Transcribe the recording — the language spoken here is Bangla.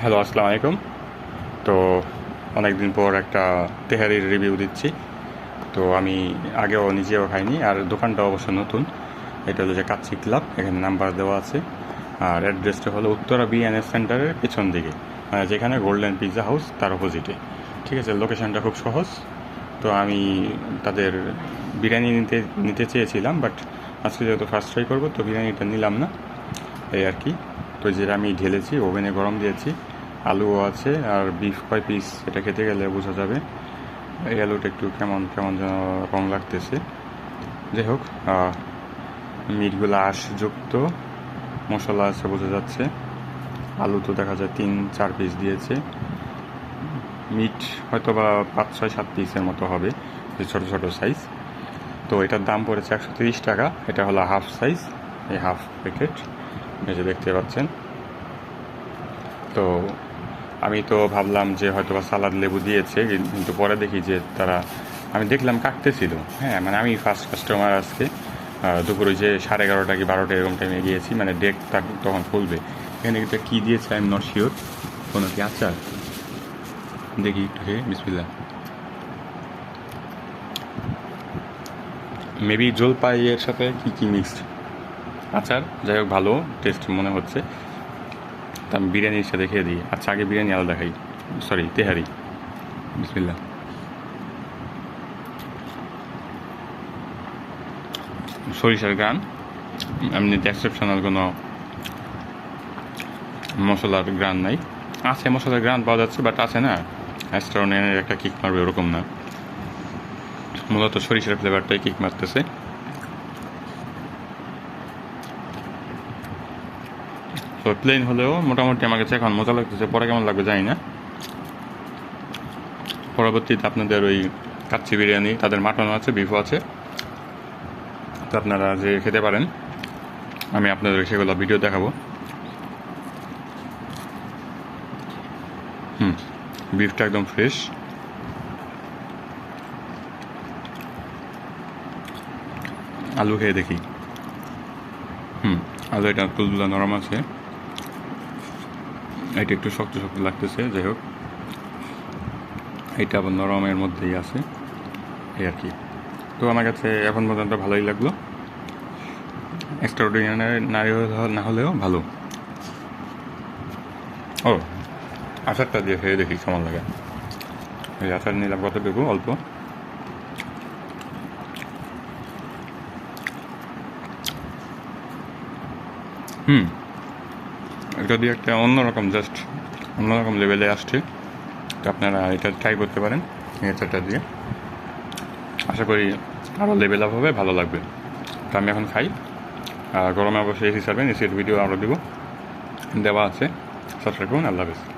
হ্যালো আসসালামু আলাইকুম তো অনেক দিন পর একটা তেহারির রিভিউ দিচ্ছি। তো আমি আগেও নিজেও খাইনি, আর দোকানটা অবশ্য নতুন। এটা হলো যে কাচ্চি ক্লাব, এখানে নাম্বার দেওয়া আছে। আর অ্যাড্রেসটা হলো উত্তরা বিএনএস সেন্টারের পেছন দিকে মানে যেখানে গোল্ডেন পিৎজা হাউস তার অপোজিটে ঠিক আছে লোকেশনটা খুব সহজ। তো আমি তাদের বিরিয়ানি নিতে নিতে চেয়েছিলাম বাট আজকে যেহেতু ফার্স্ট ট্রাই করব, তো বিরিয়ানিটা নিলাম না। এই আর কি। তো যেটা আমি ঢেলেছি, ওভেনে গরম দিয়েছি। আলুও আছে আর বিফ কয় পিস এটা খেতে গেলে বোঝা যাবে। এই আলুটা একটু কেমন কেমন যেন রং লাগতেছে। যাই হোক মিটগুলো আশযুক্ত, মশলা আছে বোঝা যাচ্ছে। আলু তো দেখা যায় তিন, চার পিস দিয়েছে। মিট হয়তো বা পাঁচ, ছয়, সাত পিসের মতো হবে, যে ছোটো ছোটো সাইজ তো এটার দাম পড়েছে একশো তিরিশ টাকা, এটা হলো হাফ সাইজ এই হাফ প্যাকেট এই দেখতে পাচ্ছেন। তো আমি তো ভাবলাম যে হয়তো বা সালাদ লেবু দিয়েছে কিন্তু পরে দেখি যে তারা, আমি দেখলাম কাটতেছিল। হ্যাঁ মানে আমি ফার্স্ট কাস্টমার আজকে দুপুর যে সাড়ে এগারোটা কি বারোটা এরকম টাইমে গিয়েছি মানে ডেক তখন খুলবে। এখানে কিন্তু কী দিয়েছে আই এম নট শিওর কোনো কি আচার? দেখি একটু খেয়ে বিসমিল্লা মেবি জলপাইয়ের সাথে কী কী মিক্সড আচার যাই হোক, ভালো টেস্ট মনে হচ্ছে। তা আমি বিরিয়ানির সাথে খেয়ে দিই। আচ্ছা আগে বিরিয়ানি আলাদা খাই সরি তেহারি। বিসমিল্লা সরিষার গান। এমনিতে এক্সেপশনাল কোনো মশলার গ্রান নাই। আছে মশলার গ্রান পাওয়া যাচ্ছে বাট আছে না। অ্যাস্ট্রনের একটা কিক মারবে, ওরকম না। মূলত সরিষার ফ্লেভারটাই কিক মারতেছে। তো প্লেন হলেও মোটামুটি আমার কাছে এখন মজা লাগতেছে। পরে কেমন লাগবে জানি না। পরবর্তীতে আপনাদের ওই কাচ্চি বিরিয়ানি, তাদের মাটন আছে বিফও আছে। তো আপনারা যে খেতে পারেন, আমি আপনাদের সেগুলো ভিডিও দেখাবো। হুম বিফটা একদম ফ্রেশ আলু খেয়ে দেখি। হুম, আলু এটা তুলতুলা নরম আছে। এটা একটু শক্ত শক্ত লাগতেছে, যাই হোক। এটা আবার নরমের মধ্যেই আছে, এই আর কি। তো আমার কাছে এখন পর্যন্ত ভালোই লাগল। এক্সট্রা অর্ডিনারি নারী না হলেও ভালো। ও, আচারটা দিয়ে খেয়ে দেখি কেমন লাগে। এই আচার নিলাম কতটুকু? অল্প। হুম। দিয়ে একটা অন্যরকম জাস্ট অন্যরকম লেভেলে আসছে। তো আপনারা এটা ট্রাই করতে পারেন এটা দিয়ে। আশা করি আরও লেভেল আপ হবে, ভালো লাগবে। তো আমি এখন খাই। আর গরমে অবশ্যই এসি সারবেন এসির ভিডিও আরও দেবো। দেওয়া আছে। সাবস্ক্রাইব করুন, আল্লাহ হাফেজ।